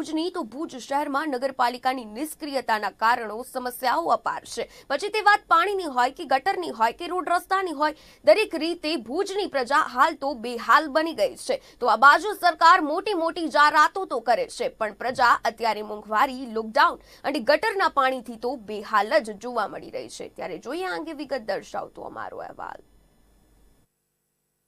ભુજની તો ભુજ શહેરમાં નગરપાલિકાની નિષ્ક્રિયતાના કારણો સમસ્યાઓ અપાર છે. પછી તે વાત પાણીની હોય કે ગટરની હોય કે રોડ રસ્તાની હોય, દરેક રીતે ભુજની પ્રજા હાલ તો બેહાલ બની ગઈ છે. તો આ બાજુ સરકાર મોટી મોટી જાહેરાતો તો કરે છે, પણ પ્રજા અત્યારે મોંઘવારી લોકડાઉન અને ગટરના પાણીથી તો બેહાલ જ જોવા મળી રહી છે. ત્યારે જોઈએ આ અંગે વિગત દર્શાવતો અમારો અહેવાલ.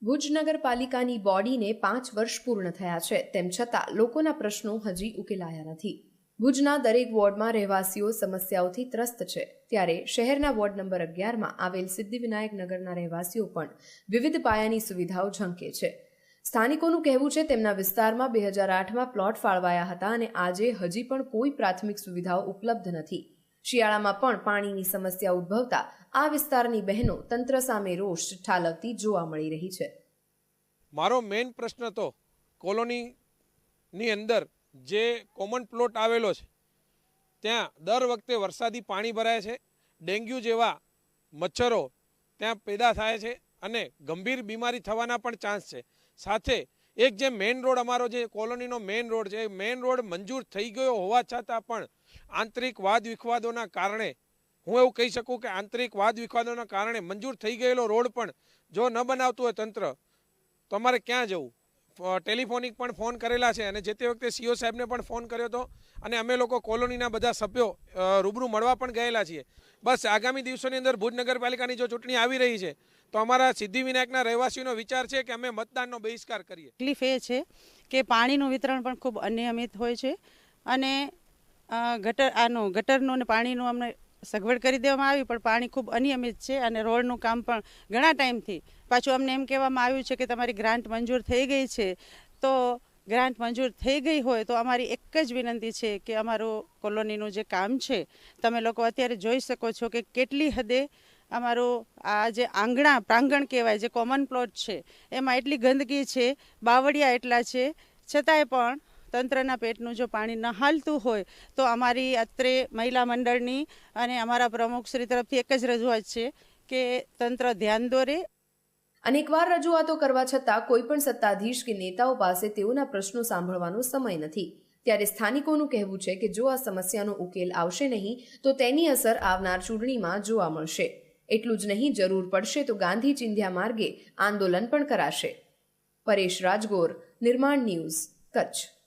ભુજ નગરપાલિકાની બોડીને પાંચ વર્ષ પૂર્ણ થયા છે. તેમ છતાં લોકોના પ્રશ્નો હજી ઉકેલાયા નથી. ભુજના દરેક વોર્ડમાં રહેવાસીઓ સમસ્યાઓથી ત્રસ્ત છે. ત્યારે શહેરના વોર્ડ નંબર અગિયારમાં આવેલ સિદ્ધિવિનાયક નગરના રહેવાસીઓ પણ વિવિધ પાયાની સુવિધાઓ ઝંકે છે. સ્થાનિકોનું કહેવું છે, તેમના વિસ્તારમાં બે હજાર આઠમાં પ્લોટ ફાળવાયા હતા અને આજે હજી પણ કોઈ પ્રાથમિક સુવિધાઓ ઉપલબ્ધ નથી. શિયાળામાં પણ પાણીની સમસ્યા ઉદ્ભવતા આ વિસ્તારની બહેનો તંત્ર સામે રોષ ઠાલવતી જોવા મળી રહી છે. મારો મેઇન પ્રશ્ન તો કોલોનીની અંદર જે કોમન પ્લોટ આવેલો છે, ત્યાં દર વખતે વરસાદી પાણી ભરાય છે, ડેન્ગ્યુ જેવા મચ્છરો ત્યાં પેદા થાય છે અને ગંભીર બીમારી થવાના પણ ચાન્સ છે. સાથે એક જે મેઇન રોડ અમારો જે કોલોનીનો મેઇન રોડ છે મેઇન રોડ મંજૂર થઈ ગયો હોવા છતાં પણ આંતરિક વાદ વિખવાદોના કારણે, હું એવું કહી શકું કે આંતરિક વાદ વિખવાદોના કારણે મંજૂર થઈ ગયેલો રોડ પણ જો ન બનાવતું હોય તંત્ર, તો અમારે ક્યાં જવું? ટેલિફોનિક પણ ફોન કરેલા છે અને જે તે વખતે સીઓ સાહેબને પણ ફોન કર્યો હતો અને અમે લોકો કોલોનીના બધા સભ્યો રૂબરૂ મળવા પણ ગયેલા છીએ. બસ આગામી દિવસોની અંદર ભુજ નગરપાલિકાની જો ચૂંટણી આવી રહી છે, તો અમારા સિદ્ધિવિનાયકના રહેવાસીઓનો વિચાર છે કે અમે મતદાનનો બહિષ્કાર કરીએ. તકલીફ એ છે કે પાણીનું વિતરણ પણ ખૂબ અનિયમિત હોય છે અને ગટર, આનું ગટરનું અને પાણીનું અમને સગવડ કરી દેવામાં આવી, પણ પાણી ખૂબ અનિયમિત છે અને રોડનું કામ પણ ઘણા ટાઈમથી. પાછું અમને એમ કહેવામાં આવ્યું છે કે તમારી ગ્રાન્ટ મંજૂર થઈ ગઈ છે. તો ગ્રાન્ટ મંજૂર થઈ ગઈ હોય તો અમારી એક જ વિનંતી છે કે અમારું કોલોનીનું જે કામ છે, તમે લોકો અત્યારે જોઈ શકો છો કે કેટલી હદે અમારું આ જે આંગણા, પ્રાંગણ કહેવાય, જે કોમન પ્લોટ છે, એમાં એટલી ગંદકી છે, બાવળિયા એટલા છે. છતાંય પણ તંત્રના પેટનું જો પાણી ન હાલતું હોય, તો અમારી અત્રે મહિલા મંડળની અને અમારા પ્રમુખશ્રી તરફથી એક જ રજૂઆત છે કે તંત્ર ધ્યાન દોરે. અનેકવાર રજૂઆતો કરવા છતાં કોઈ પણ સત્તાધીશ કે નેતાઓ પાસે તેઓના પ્રશ્નો સાંભળવાનો સમય નથી. ત્યારે સ્થાનિકોનું કહેવું છે કે જો આ સમસ્યાનો ઉકેલ આવશે નહીં, તો તેની અસર આવનાર ચૂંટણીમાં જોવા મળશે. એટલું જ નહીં, જરૂર પડશે તો ગાંધી ચિંધ્યા માર્ગે આંદોલન પણ કરાશે. પરેશ રાજગોર, નિર્માણ ન્યૂઝ, કચ્છ.